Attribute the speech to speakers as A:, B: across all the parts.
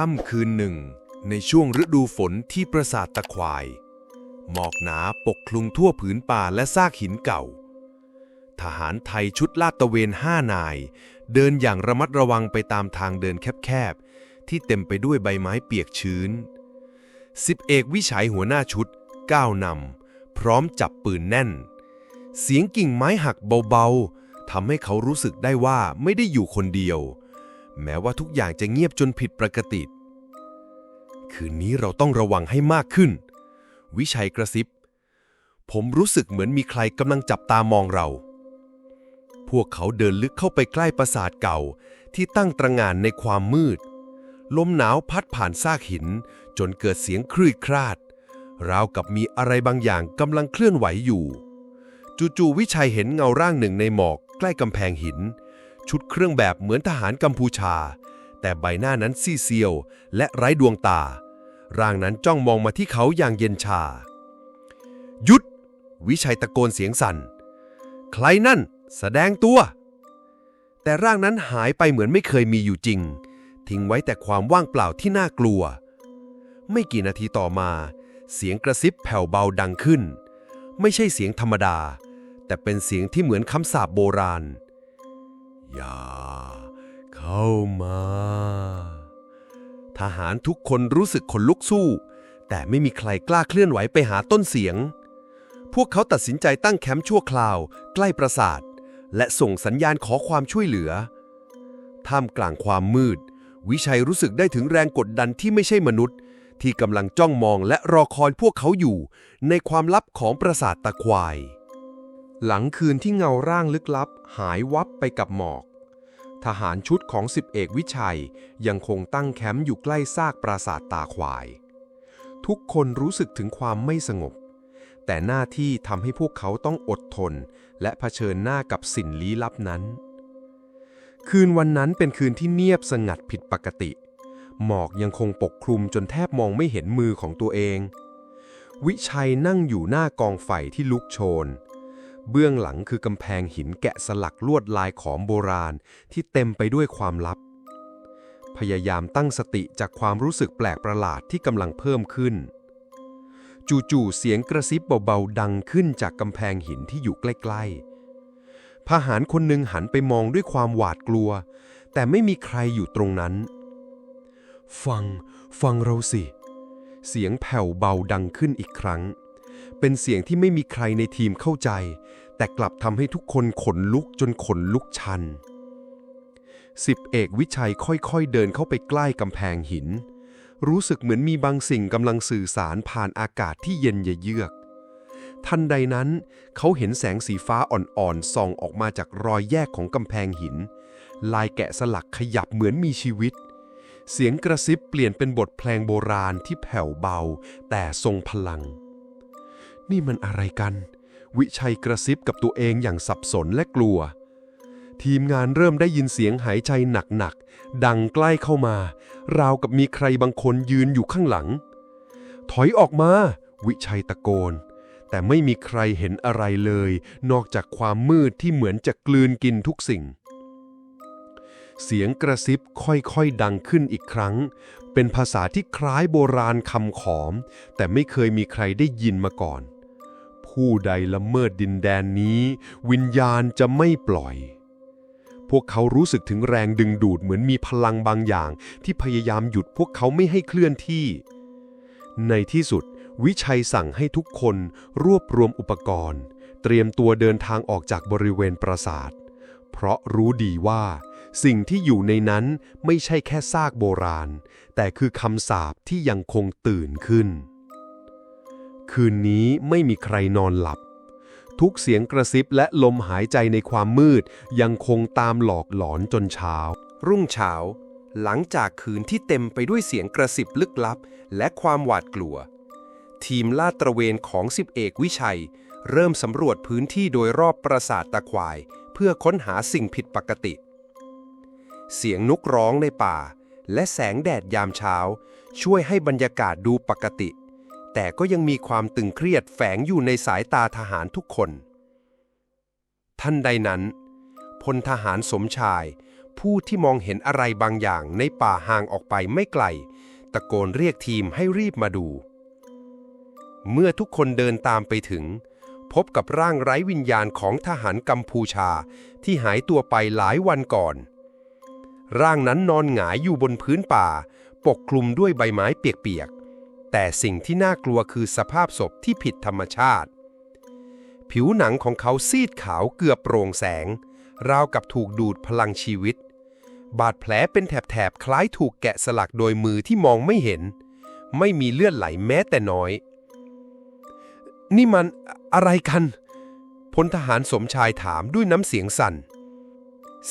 A: ค่ำคืนหนึ่ง ในช่วงฤดูฝนที่ปราสาทตะควาย หมอกหนาปกคลุมทั่วผืนป่าและซากหินเก่า ทหารไทยชุดลาดตระเวนห้านาย เดินอย่างระมัดระวังไปตามทางเดินแคบๆ ที่เต็มไปด้วยใบไม้เปียกชื้นสิบเอกวิชัยหัวหน้าชุดก้าวนำพร้อมจับปืนแน่น เสียงกิ่งไม้หักเบาๆทำให้เขารู้สึกได้ว่าไม่ได้อยู่คนเดียว แม้ว่าทุกอย่างจะเงียบจนผิดปกติ คืนนี้เราต้องระวังให้มากขึ้น วิชัยกระซิบ ผมรู้สึกเหมือนมีใครกำลังจับตามองเรา พวกเขาเดินลึกเข้าไปใกล้ปราสาทเก่าที่ตั้งตระงานในความมืด ลมหนาวพัดผ่านซากหิน จนเกิดเสียงครืดคราด ราวกับมีอะไรบางอย่างกำลังเคลื่อนไหวอยู่ จู่ๆวิชัยเห็นเงาร่างหนึ่งในหมอกใกล้กำแพงหิน ชุดเครื่องแบบเหมือนทหารกัมพูชา แต่ใบหน้านั้นซีเซียว และไร้ดวงตา ร่างนั้นจ้องมองมาที่เขาอย่างเย็นชา หยุด วิชัยตะโกนเสียงสั่น ใครนั่น แสดงตัว แต่ร่างนั้นหายไปเหมือนไม่เคยมีอยู่จริง ทิ้งไว้แต่ความว่างเปล่าที่น่ากลัว ไม่กี่นาทีต่อมา เสียงกระซิบแผ่วเบาดังขึ้น ไม่ใช่เสียงธรรมดา แต่เป็นเสียงที่เหมือนคำสาปโบราณ อย่า เข้ามา ทหารทุกคนรู้สึกขนลุกสู้ แต่ไม่มีใครกล้าเคลื่อนไหวไปหาต้นเสียง พวกเขาตัดสินใจตั้งแคมป์ชั่วคราว ใกล้ปราสาท และส่งสัญญาณขอความช่วยเหลือ ท่ามกลางความมืด วิชัยรู้สึกได้ถึงแรงกดดันที่ไม่ใช่มนุษย์ ที่กำลังจ้องมองและรอคอยพวกเขาอยู่ ในความลับของปราสาทตะควาย
B: หลังคืนที่เงาร่างลึกลับ หายวับไปกับหมอก ทหารชุดของสิบเอกวิชัยยังคงตั้งแคมป์อยู่ใกล้ซากปราสาทตาควาย ทุกคนรู้สึกถึงความไม่สงบ แต่หน้าที่ทำให้พวกเขาต้องอดทน และเผชิญหน้ากับสิ่งลี้ลับนั้น คืนวันนั้นเป็นคืนที่เงียบสงัดผิดปกติ หมอกยังคงปกคลุมจนแทบมองไม่เห็นมือของตัวเอง วิชัยนั่งอยู่หน้ากองไฟที่ลุกโชน เบื้องหลังคือกำแพงหินแกะสลักลวดลายขอมโบราณที่เต็มไปด้วยความลับ พยายามตั้งสติจากความรู้สึกแปลกประหลาดที่กำลังเพิ่มขึ้น จู่ๆเสียงกระซิบเบาๆดังขึ้นจากกำแพงหินที่อยู่ใกล้ๆทหารคนหนึ่งหันไปมองด้วยความหวาดกลัว แต่ไม่มีใครอยู่ตรงนั้น ฟัง ฟังเราสิ เสียงแผ่วเบาดังขึ้นอีกครั้ง เป็นเสียงที่ไม่มีใครในทีมเข้าใจ แต่กลับทำให้ทุกคนขนลุกจนขนลุกชันสิบเอกวิชัยค่อยๆ เดินเข้าไปใกล้กำแพงหิน รู้สึกเหมือนมีบางสิ่งกำลังสื่อสารผ่านอากาศที่เย็นเยือก ทันใดนั้น เขาเห็นแสงสีฟ้าอ่อนๆส่องออกมาจากรอยแยกของกำแพงหิน ลายแกะสลักขยับเหมือนมีชีวิต เสียงกระซิบเปลี่ยนเป็นบทเพลงโบราณที่แผ่วเบา แต่ทรงพลัง นี่มันอะไรกัน วิชัยกระซิบกับตัวเองอย่างสับสนและกลัว ทีมงานเริ่มได้ยินเสียงหายใจหนักๆ ดังใกล้เข้ามา ราวกับมีใครบางคนยืนอยู่ข้างหลัง ถอยออกมา วิชัยตะโกน แต่ไม่มีใครเห็นอะไรเลย นอกจากความมืดที่เหมือนจะกลืนกินทุกสิ่งเสียงกระซิบค่อยๆดังขึ้นอีกครั้ง เป็นภาษาที่คล้ายโบราณคำขอม แต่ไม่เคยมีใครได้ยินมาก่อน ผู้ใดละเมิดดินแดนนี้ วิญญาณจะไม่ปล่อย พวกเขารู้สึกถึงแรงดึงดูดเหมือนมีพลังบางอย่าง ที่พยายามหยุดพวกเขาไม่ให้เคลื่อนที่ ในที่สุด วิชัยสั่งให้ทุกคนรวบรวมอุปกรณ์ เตรียมตัวเดินทางออกจากบริเวณปราสาท เพราะรู้ดีว่า สิ่งที่อยู่ในนั้นไม่ใช่แค่ซากโบราณ แต่คือคำสาปที่ยังคงตื่นขึ้น คืนนี้ไม่มีใครนอนหลับ ทุกเสียงกระซิบและลมหายใจในความมืด ยังคงตามหลอกหลอนจนเช้า
C: รุ่งเช้า หลังจากคืนที่เต็มไปด้วยเสียงกระสิบลึกลับ และความหวาดกลัว ทีมลาดตระเวนของสิบเอกวิชัย เริ่มสำรวจพื้นที่โดยรอบปราสาทตะควาย เพื่อค้นหาสิ่งผิดปกติ เสียงนกร้องในป่า และแสงแดดยามเช้า ช่วยให้บรรยากาศดูปกติ แต่ก็ยังมีความตึงเครียดแฝงอยู่ในสายตาทหารทุกคน ท่านใดนั้น พลทหารสมชาย ผู้ที่มองเห็นอะไรบางอย่างในป่าห่างออกไปไม่ไกล ตะโกนเรียกทีมให้รีบมาดู เมื่อทุกคนเดินตามไปถึง พบกับร่างไร้วิญญาณของทหารกัมพูชาที่หายตัวไปหลายวันก่อน ร่างนั้นนอนหงายอยู่บนพื้นป่า ปกคลุมด้วยใบไม้เปียกๆ แต่สิ่งที่น่ากลัวคือสภาพศพที่ผิดธรรมชาติ ผิวหนังของเขาซีดขาวเกือบโปร่งแสง ราวกับถูกดูดพลังชีวิต บาดแผลเป็นแถบๆคล้ายถูกแกะสลักโดยมือที่มองไม่เห็น ไม่มีเลือดไหลแม้แต่น้อย นี่มันอะไรกันพลทหารสมชายถามด้วยน้ำเสียงสั่น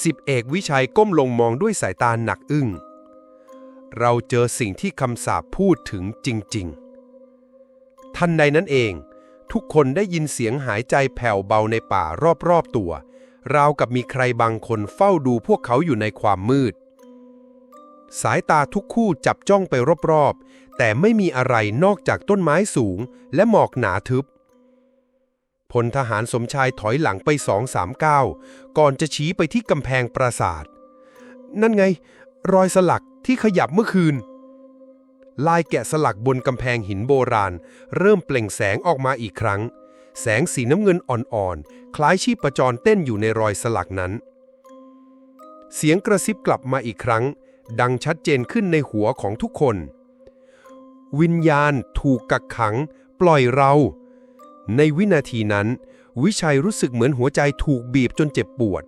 C: สิบเอกวิชัยก้มลงมองด้วยสายตาหนักอึ้ง เราเจอสิ่งที่คำสาปพูดถึงจริง ๆ ทันใดนั้นเอง ทุกคนได้ยินเสียงหายใจแผ่วเบาในป่ารอบๆตัว ราวกับมีใครบางคนเฝ้าดูพวกเขาอยู่ในความมืด สายตาทุกคู่จับจ้องไปรอบๆ แต่ไม่มีอะไรนอกจากต้นไม้สูงและหมอกหนาทึบพลทหารสมชายถอยหลังไปสองสามก้าวก่อนจะชี้ไปที่กำแพงปราสาท นั่นไง รอยสลัก ที่ขยับเมื่อคืน ลายแกะสลักบนกำแพงหินโบราณ เริ่มเปล่งแสงออกมาอีกครั้ง แสงสีน้ำเงินอ่อนๆ คล้ายชีพจรเต้นอยู่ในรอยสลักนั้น เสียงกระซิบกลับมาอีกครั้ง ดังชัดเจนขึ้นในหัวของทุกคน วิญญาณถูกกักขัง ปล่อยเรา ในวินาทีนั้น วิชัยรู้สึกเหมือนหัวใจถูกบีบจนเจ็บปวด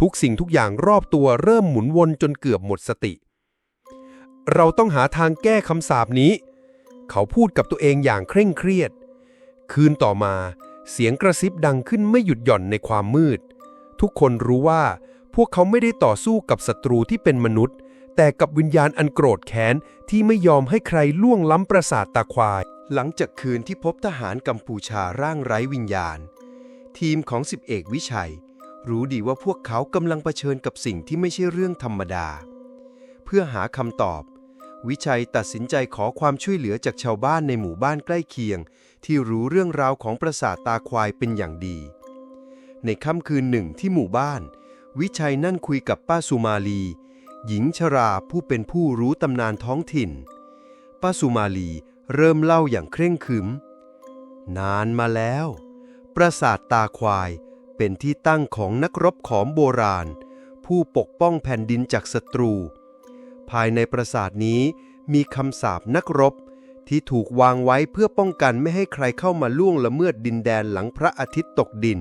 C: ทุกสิ่งทุกอย่างรอบตัวเริ่มหมุนวนจนเกือบหมดสติ เราต้องหาทางแก้คำสาปนี้ เขาพูดกับตัวเองอย่างเคร่งเครียด คืนต่อมาเสียงกระซิบดังขึ้นไม่หยุดหย่อนในความมืด ทุกคนรู้ว่าพวกเขาไม่ได้ต่อสู้กับศัตรูที่เป็นมนุษย์ แต่กับวิญญาณอันโกรธแค้นที่ไม่ยอมให้ใครล่วงล้ำประสาทตาควาย
D: หลังจากคืนที่พบทหารกัมพูชาร่างไร้วิญญาณ ทีมของสิบเอกวิชัย รู้ดีว่าพวกเขากำลังเผชิญกับสิ่งที่ไม่ใช่เรื่องธรรมดา เพื่อหาคำตอบ วิชัยตัดสินใจขอความช่วยเหลือจากชาวบ้านในหมู่บ้านใกล้เคียง ที่รู้เรื่องราวของปราสาทตาควายเป็นอย่างดี ในค่ำคืนหนึ่งที่หมู่บ้าน วิชัยนั่นคุยกับป้าสุมาลี หญิงชราผู้เป็นผู้รู้ตำนานท้องถิ่น ป้าสุมาลีเริ่มเล่าอย่างเคร่งขรึม นานมาแล้ว ปราสาทตาควายเป็นที่ตั้งของนักรบขอมโบราณ ผู้ปกป้องแผ่นดินจากศัตรู ภายในปราสาทนี้มีคำสาปนักรบ ที่ถูกวางไว้เพื่อป้องกันไม่ให้ใครเข้ามาล่วงละเมิดดินแดนหลังพระอาทิตย์ตกดิน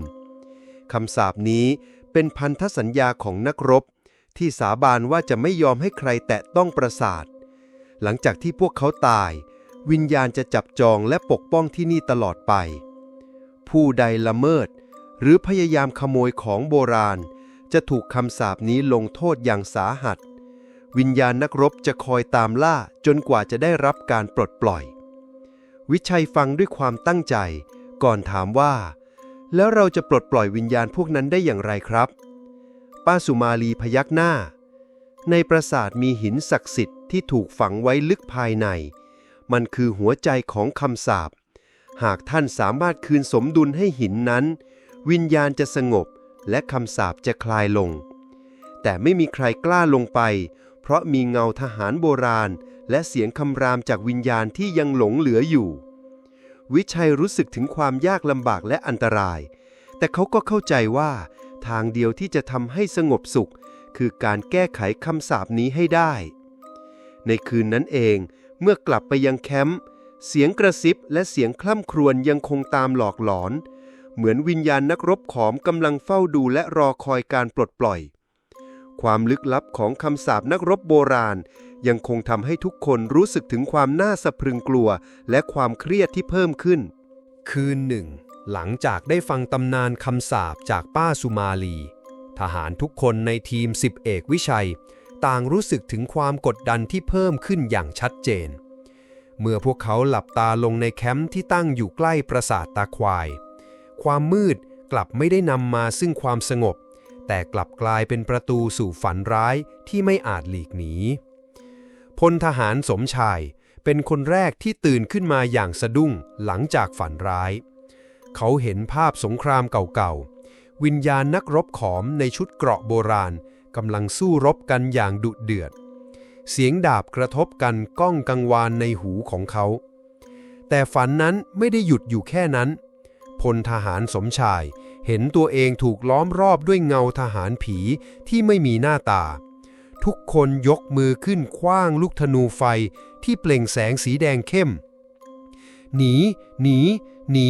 D: คำสาปนี้เป็นพันธสัญญาของนักรบ ที่สาบานว่าจะไม่ยอมให้ใครแตะต้องปราสาท หลังจากที่พวกเขาตาย วิญญาณจะจับจองและปกป้องที่นี่ตลอดไป ผู้ใดละเมิด หรือพยายามขโมยของโบราณ จะถูกคำสาปนี้ลงโทษอย่างสาหัส วิญญาณนักรบจะคอยตามล่าจนกว่าจะได้รับการปลดปล่อย วิชัยฟังด้วยความตั้งใจ ก่อนถามว่า แล้วเราจะปลดปล่อยวิญญาณพวกนั้นได้อย่างไรครับ ป้าสุมาลีพยักหน้า ในปราสาทมีหินศักดิ์สิทธิ์ที่ถูกฝังไว้ลึกภายใน มันคือหัวใจของคำสาปหากท่านสามารถคืนสมดุลให้หินนั้น วิญญาณจะสงบและคำสาปจะคลายลง แต่ไม่มีใครกล้าลงไป เพราะมีเงาทหารโบราณ และเสียงคำรามจากวิญญาณที่ยังหลงเหลืออยู่ วิชัยรู้สึกถึงความยากลำบากและอันตราย แต่เขาก็เข้าใจว่า ทางเดียวที่จะทำให้สงบสุข คือการแก้ไขคำสาปนี้ให้ได้ ในคืนนั้นเองเมื่อกลับไปยังแคมป์เสียงกระซิบและเสียงคล่ำครวญยังคงตามหลอกหลอน เหมือนวิญญาณนักรบขอมกำลังเฝ้าดูและรอคอยการปลดปล่อย ความลึกลับของคำสาปนักรบโบราณ ยังคงทำให้ทุกคนรู้สึกถึงความน่าสะพรึงกลัว และความเครียดที่เพิ่มขึ้น
B: คืนหนึ่ง หลังจากได้ฟังตำนานคำสาปจากป้าสุมาลี ทหารทุกคนในทีมสิบเอกวิชัย ต่างรู้สึกถึงความกดดันที่เพิ่มขึ้นอย่างชัดเจน เมื่อพวกเขาหลับตาลงในแคมป์ที่ตั้งอยู่ใกล้ปราสาทตาควาย ความมืดกลับไม่ได้นำมาซึ่งความสงบ แต่กลับกลายเป็นประตูสู่ฝันร้ายที่ไม่อาจหลีกหนี พลทหารสมชายเป็นคนแรกที่ตื่นขึ้นมาอย่างสะดุ้งหลังจากฝันร้าย เขาเห็นภาพสงครามเก่าๆ วิญญาณนักรบขอมในชุดเกราะโบราณ
D: กำลังสู้รบกันอย่างดุเดือด เสียงดาบกระทบกันก้องกังวานในหูของเขา แต่ฝันนั้นไม่ได้หยุดอยู่แค่นั้น พลทหารสมชาย เห็นตัวเองถูกล้อมรอบด้วยเงาทหารผีที่ไม่มีหน้าตา ทุกคนยกมือขึ้นคว้างลูกธนูไฟที่เปล่งแสงสีแดงเข้ม หนี หนี หนี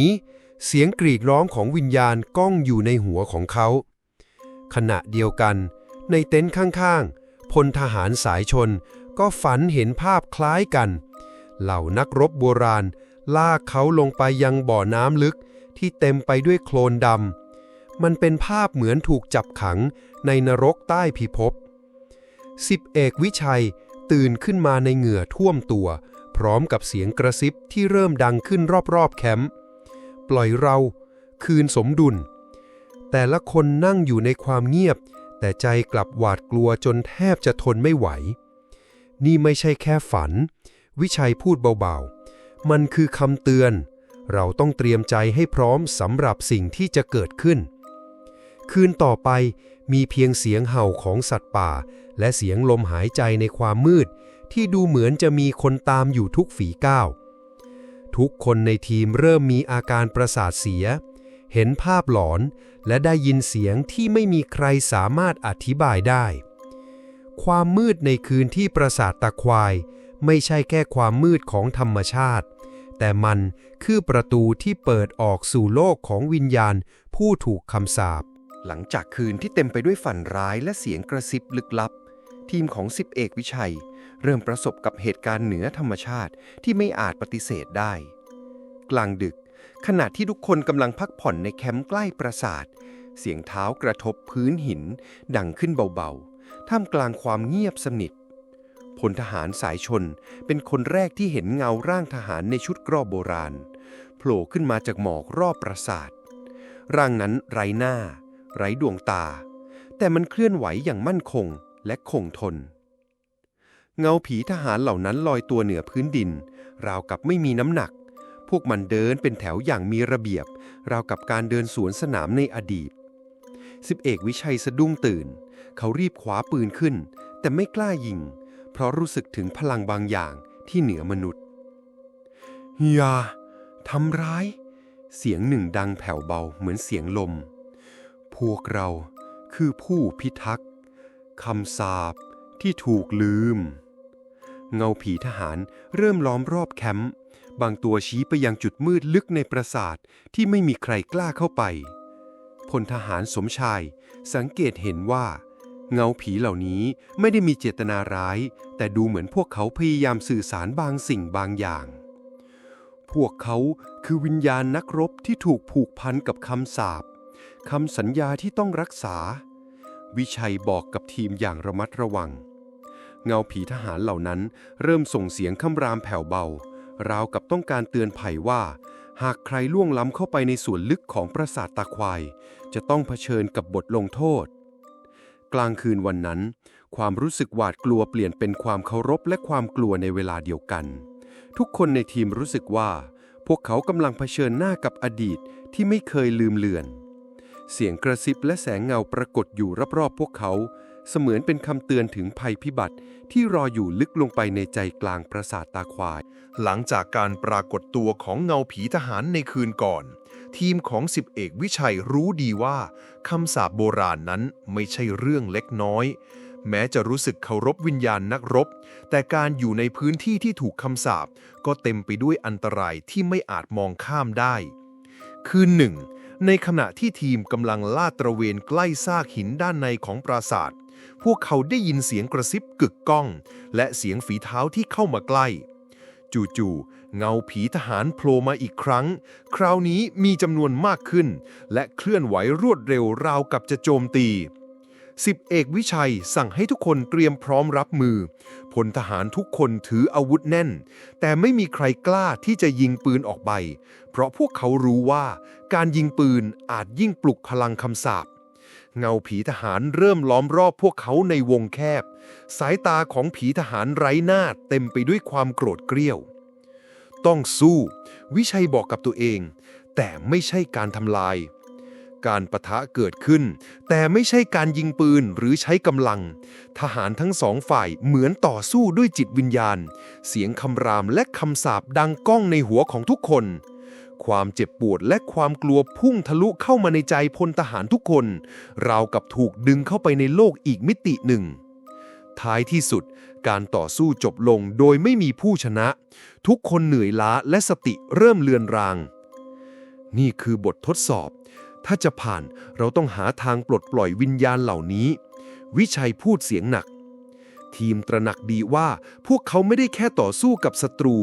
D: เสียงกรีดร้องของวิญญาณก้องอยู่ในหัวของเขา ขณะเดียวกัน ในเต็นท์ข้างๆ พลทหารสายชนก็ฝันเห็นภาพคล้ายกัน เหล่านักรบโบราณลากเขาลงไปยังบ่อน้ำลึกที่เต็มไปด้วยโคลนดำ มันเป็นภาพเหมือนถูกจับขังในนรกใต้พิภพสิบเอกวิชัยตื่นขึ้นมาในเหงื่อท่วมตัว พร้อมกับเสียงกระซิบที่เริ่มดังขึ้นรอบๆแคมป์ปล่อยเราคืนสมดุล แต่ละคนนั่งอยู่ในความเงียบ แต่ใจกลับหวาดกลัวจนแทบจะทนไม่ไหว นี่ไม่ใช่แค่ฝัน วิชัยพูดเบาๆ มันคือคำเตือน เราต้องเตรียมใจให้พร้อมสำหรับสิ่งที่จะเกิดขึ้น คืนต่อไปมีเพียงเสียงเห่าของสัตว์ป่า และเสียงลมหายใจในความมืด ที่ดูเหมือนจะมีคนตามอยู่ทุกฝีก้าว ทุกคนในทีมเริ่มมีอาการประสาทเสีย เห็นภาพหลอนและได้ยินเสียงที่ไม่มีใครสามารถอธิบายได้ ความมืดในคืนที่ประสาทตะควาย ไม่ใช่แค่ความมืดของธรรมชาติ แต่มันคือประตูที่เปิดออกสู่โลกของวิญญาณผู้ถูกคำสาป
C: หลังจากคืนที่เต็มไปด้วยฝันร้ายและเสียงกระซิบลึกลับ ทีมของสิบเอกวิชัย เริ่มประสบกับเหตุการณ์เหนือธรรมชาติที่ไม่อาจปฏิเสธได้ กลางดึก ขณะที่ทุกคนกำลังพักผ่อนในแคมป์ใกล้ปราสาท เสียงเท้ากระทบพื้นหิน ดังขึ้นเบาๆ ท่ามกลางความเงียบสนิทพลทหารสายชนเป็นคนแรกที่เห็นเงาร่างทหารในชุดกรอบโบราณโผล่ขึ้นมาจากหมอกรอบปราสาท ร่างนั้นไร้หน้า ไร้ดวงตา แต่มันเคลื่อนไหวอย่างมั่นคงและคงทน เงาผีทหารเหล่านั้นลอยตัวเหนือพื้นดิน ราวกับไม่มีน้ำหนัก พวกมันเดินเป็นแถวอย่างมีระเบียบ ราวกับการเดินสวนสนามในอดีตสิบเอกวิชัยสะดุ้งตื่น เขารีบคว้าปืนขึ้น แต่ไม่กล้ายิง เพราะรู้สึกถึงพลังบางอย่างที่เหนือมนุษย์ อย่าทำร้าย เสียงหนึ่งดังแผ่วเบาเหมือนเสียงลม พวกเราคือผู้พิทักษ์คำสาปที่ถูกลืม เงาผีทหารเริ่มล้อมรอบแคมป์บางตัวชี้ไปยังจุดมืดลึกในปราสาทที่ไม่มีใครกล้าเข้าไปพลทหารสมชายสังเกตเห็นว่า เงาผีเหล่านี้ไม่ได้มีเจตนาร้าย แต่ดูเหมือนพวกเขาพยายามสื่อสารบางสิ่งบางอย่าง พวกเขาคือวิญญาณนักรบที่ถูกผูกพันกับคำสาป คำสัญญาที่ต้องรักษา วิชัยบอกกับทีมอย่างระมัดระวัง เงาผีทหารเหล่านั้นเริ่มส่งเสียงคำรามแผ่วเบา ราวกับต้องการเตือนภัยว่า หากใครล่วงล้ำเข้าไปในส่วนลึกของปราสาทตาควาย จะต้องเผชิญกับบทลงโทษ กลางคืนวันนั้น ความรู้สึกหวาดกลัวเปลี่ยนเป็นความเคารพและความกลัวในเวลาเดียวกัน ทุกคนในทีมรู้สึกว่า พวกเขากำลังเผชิญหน้ากับอดีตที่ไม่เคยลืมเลือน เสียงกระซิบและแสงเงาปรากฏอยู่รอบๆพวกเขา เสมือนเป็นคำเตือนถึงภัยพิบัติที่รออยู่ลึกลงไปในใจกลางปราสาทตาควาย
A: หลังจากการปรากฏตัวของเงาผีทหารในคืนก่อน ทีมของสิบเอกวิชัยรู้ดีว่าคำสาปโบราณนั้นไม่ใช่เรื่องเล็กน้อย แม้จะรู้สึกเคารพวิญญาณนักรบ แต่การอยู่ในพื้นที่ที่ถูกคำสาปก็เต็มไปด้วยอันตรายที่ไม่อาจมองข้ามได้ คืนหนึ่ง ในขณะที่ทีมกำลังลาดตระเวนใกล้ซากหินด้านในของปราสาท พวกเขาได้ยินเสียงกระซิบกึกก้อง และเสียงฝีเท้าที่เข้ามาใกล้ จู่ๆเงาผีทหารโผล่มาอีกครั้ง คราวนี้มีจำนวนมากขึ้น และเคลื่อนไหวรวดเร็วราวกับจะโจมตีสิบเอกวิชัยสั่งให้ทุกคนเตรียมพร้อมรับมือ พลทหารทุกคนถืออาวุธแน่น แต่ไม่มีใครกล้าที่จะยิงปืนออกไป เพราะพวกเขารู้ว่า การยิงปืนอาจยิ่งปลุกพลังคำสาปเงาผีทหารเริ่มล้อมรอบพวกเขาในวงแคบ สายตาของผีทหารไร้หน้าเต็มไปด้วยความโกรธเกรี้ยว ต้องสู้ วิชัยบอกกับตัวเอง แต่ไม่ใช่การทำลาย การประทะเกิดขึ้น แต่ไม่ใช่การยิงปืนหรือใช้กำลัง ทหารทั้งสองฝ่ายเหมือนต่อสู้ด้วยจิตวิญญาณ เสียงคำรามและคำสาปดังก้องในหัวของทุกคน ความเจ็บปวดและความกลัวพุ่งทะลุเข้ามาในใจพลทหารทุกคน ราวกับถูกดึงเข้าไปในโลกอีกมิติหนึ่ง ท้ายที่สุด การต่อสู้จบลงโดยไม่มีผู้ชนะ ทุกคนเหนื่อยล้าและสติเริ่มเลือนราง นี่คือบททดสอบ ถ้าจะผ่านเราต้องหาทางปลดปล่อยวิญญาณเหล่านี้ วิชัยพูดเสียงหนัก ทีมตระหนักดีว่าพวกเขาไม่ได้แค่ต่อสู้กับศัตรู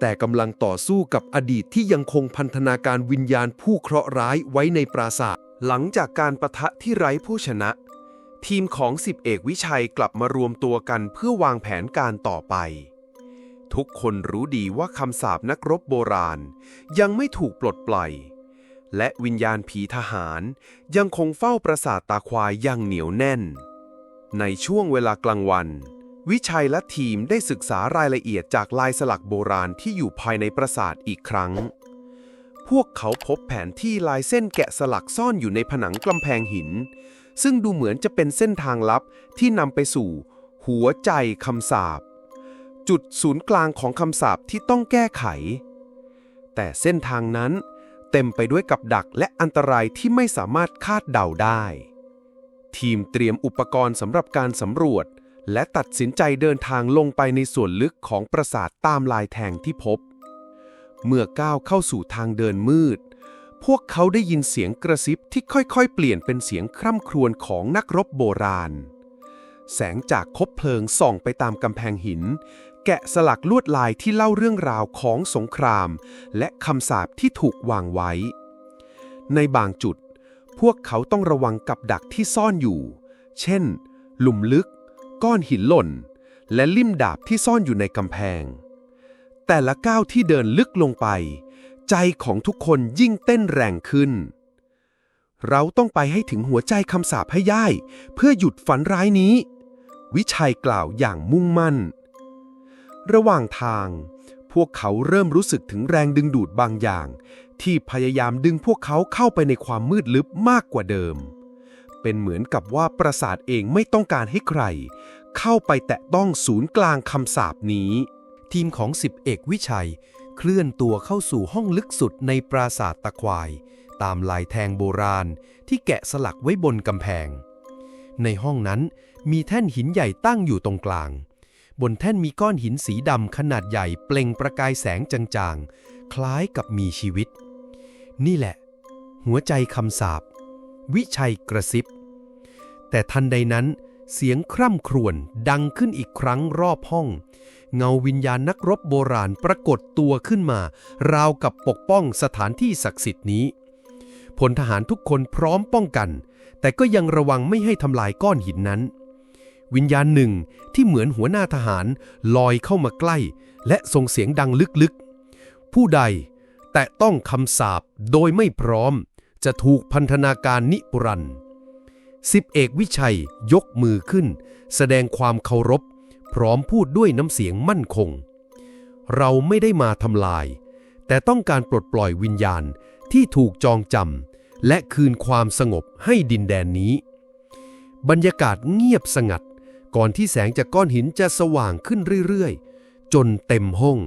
A: แต่กำลังต่อสู้กับอดีตที่ยังคงพันธนาการวิญญาณผู้เคราะห์ร้ายไว้ในปราสาท
C: หลังจากการประทะที่ไร้ผู้ชนะ ทีมของสิบเอกวิชัยกลับมารวมตัวกันเพื่อวางแผนการต่อไป ทุกคนรู้ดีว่าคำสาปนักรบโบราณ ยังไม่ถูกปลดปล่อย และวิญญาณผีทหารยังคงเฝ้าปราสาทตาควายอย่างเหนียวแน่น ในช่วงเวลากลางวัน วิชัยและทีมได้ศึกษารายละเอียดจากลายสลักโบราณที่อยู่ภายในปราสาทอีกครั้ง พวกเขาพบแผนที่ลายเส้นแกะสลักซ่อนอยู่ในผนังกำแพงหิน ซึ่งดูเหมือนจะเป็นเส้นทางลับที่นำไปสู่ หัวใจคำสาปจุดศูนย์กลางของคำสาปที่ต้องแก้ไข แต่เส้นทางนั้นเต็มไปด้วยกับดักและอันตรายที่ไม่สามารถคาดเดาได้ ทีมเตรียมอุปกรณ์สำหรับการสำรวจ และตัดสินใจเดินทางลงไปในส่วนลึกของปราสาทตามลายแทงที่พบ เมื่อก้าวเข้าสู่ทางเดินมืด พวกเขาได้ยินเสียงกระซิบที่ค่อยๆ เปลี่ยนเป็นเสียงคร่ำครวญของนักรบโบราณ แสงจากคบเพลิงส่องไปตามกำแพงหิน แกะสลักลวดลายที่เล่าเรื่องราวของสงคราม และคำสาปที่ถูกวางไว้ ในบางจุด พวกเขาต้องระวังกับดักที่ซ่อนอยู่ เช่น หลุมลึก ก้อนหินหล่น และลิ่มดาบที่ซ่อนอยู่ในกำแพง แต่ละก้าวที่เดินลึกลงไป ใจของทุกคนยิ่งเต้นแรงขึ้น เราต้องไปให้ถึงหัวใจคำสาปให้ย่าย เพื่อหยุดฝันร้ายนี้ วิชัยกล่าวอย่างมุ่งมั่น ระหว่างทาง พวกเขาเริ่มรู้สึกถึงแรงดึงดูดบางอย่าง ที่พยายามดึงพวกเขาเข้าไปในความมืดลึกมากกว่าเดิม เป็นเหมือนกับว่าปราสาทเองไม่ต้องการให้ใคร เข้าไปแตะต้องศูนย์กลางคำสาปนี้
D: ทีมของสิบเอกวิชัย เคลื่อนตัวเข้าสู่ห้องลึกสุดในปราสาทตะควาย ตามลายแทงโบราณที่แกะสลักไว้บนกำแพง ในห้องนั้นมีแท่นหินใหญ่ตั้งอยู่ตรงกลาง บนแท่นมีก้อนหินสีดำขนาดใหญ่เปล่งประกายแสงจางๆ คล้ายกับมีชีวิต นี่แหละ หัวใจคำสาปวิชัยกระซิบ แต่ทันใดนั้นเสียงคร่ำครวญดังขึ้นอีกครั้งรอบห้อง เงาวิญญาณนักรบโบราณปรากฏตัวขึ้นมา ราวกับปกป้องสถานที่ศักดิ์สิทธิ์นี้พลทหารทุกคนพร้อมป้องกัน แต่ก็ยังระวังไม่ให้ทำลายก้อนหินนั้น วิญญาณหนึ่งที่เหมือนหัวหน้าทหารลอยเข้ามาใกล้ และส่งเสียงดังลึกๆ ผู้ใดแต่ต้องคำสาปโดยไม่พร้อม จะถูกพันธนาการนิปรันด์ สิบเอกวิชัยยกมือขึ้น แสดงความเคารพ พร้อมพูดด้วยน้ำเสียงมั่นคง เราไม่ได้มาทำลาย แต่ต้องการปลดปล่อยวิญญาณที่ถูกจองจำและคืนความสงบให้ดินแดนนี้ บรรยากาศเงียบสงัด ก่อนที่แสงจากก้อนหินจะสว่างขึ้นเรื่อยๆ จนเต็มห้อง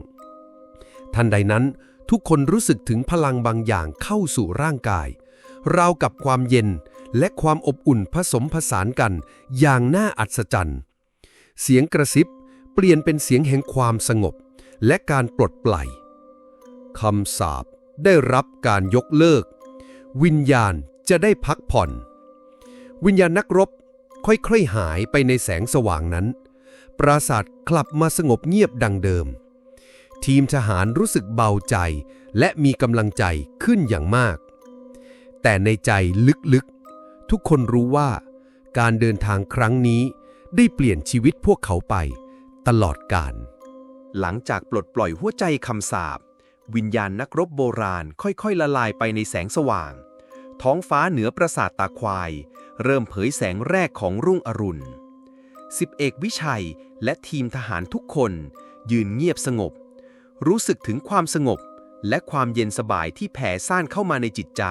D: ทันใดนั้นทุกคนรู้สึกถึงพลังบางอย่างเข้าสู่ร่างกาย ราวกับความเย็น และความอบอุ่นผสมผสานกัน อย่างน่าอัศจรรย์ เสียงกระซิบเปลี่ยนเป็นเสียงแห่งความสงบ และการปลดปล่อยคำสาปได้รับการยกเลิก วิญญาณจะได้พักผ่อน วิญญาณนักรบค่อยๆหายไปในแสงสว่างนั้น ปราสาทกลับมาสงบเงียบดังเดิม ทีมทหารรู้สึกเบาใจและมีกำลังใจขึ้นอย่างมาก แต่ในใจลึกๆ ทุกคนรู้ว่า การเดินทางครั้งนี้ได้เปลี่ยนชีวิตพวกเขาไป ตลอดกาล
C: หลังจากปลดปล่อยหัวใจคำสาปวิญญาณนักรบโบราณค่อยๆ ละลายไปในแสงสว่าง ท้องฟ้าเหนือปราสาทตาควาย เริ่มเผยแสงแรกของรุ่งอรุณสิบเอกวิชัยและทีมทหารทุกคน ยืนเงียบสงบ รู้สึกถึงความสงบและความเย็นสบายที่แผ่ซ่านเข้ามาในจิตใจ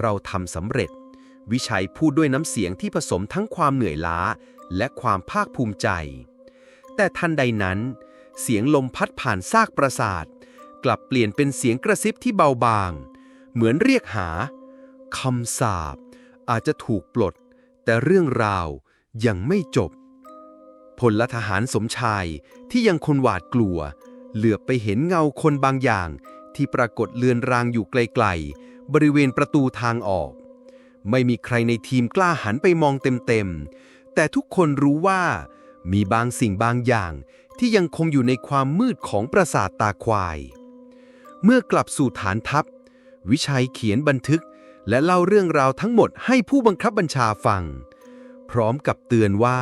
C: เราทำสำเร็จ วิชัยพูดด้วยน้ำเสียงที่ผสมทั้งความเหนื่อยล้า และความภาคภูมิใจ แต่ทันใดนั้น เสียงลมพัดผ่านซากปราสาท กลับเปลี่ยนเป็นเสียงกระซิบที่เบาบาง เหมือนเรียกหาคำสาปอาจจะถูกปลด แต่เรื่องราวยังไม่จบ พลทหารสมชายที่ยังคนหวาดกลัว เหลือบไปเห็นเงาคนบางอย่างที่ปรากฏเลือนรางอยู่ไกลๆ บริเวณประตูทางออก ไม่มีใครในทีมกล้าหันไปมองเต็มๆ แต่ทุกคนรู้ว่ามีบางสิ่งบางอย่างที่ยังคงอยู่ในความมืดของปราสาทตาควาย เมื่อกลับสู่ฐานทัพ วิชัยเขียนบันทึกและเล่าเรื่องราวทั้งหมดให้ผู้บังคับบัญชาฟัง พร้อมกับเตือนว่า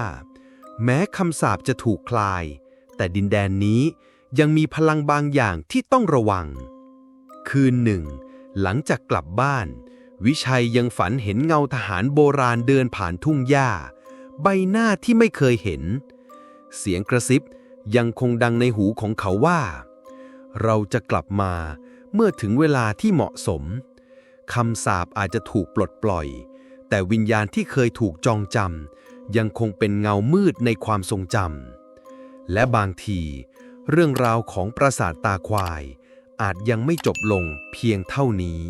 C: แม้คำสาปจะถูกคลาย แต่ดินแดนนี้ยังมีพลังบางอย่างที่ต้องระวัง คืนหนึ่ง หลังจากกลับบ้าน วิชัยยังฝันเห็นเงาทหารโบราณเดินผ่านทุ่งหญ้า ใบหน้าที่ไม่เคยเห็น เสียงกระซิบยังคงดังในหูของเขาว่า เราจะกลับมาเมื่อถึงเวลาที่เหมาะสมคำสาปอาจจะถูกปลดปล่อย แต่วิญญาณที่เคยถูกจองจำยังคงเป็นเงามืดในความทรงจำและบางที เรื่องราวของปราสาทตาควาย อาจยังไม่จบลงเพียงเท่านี้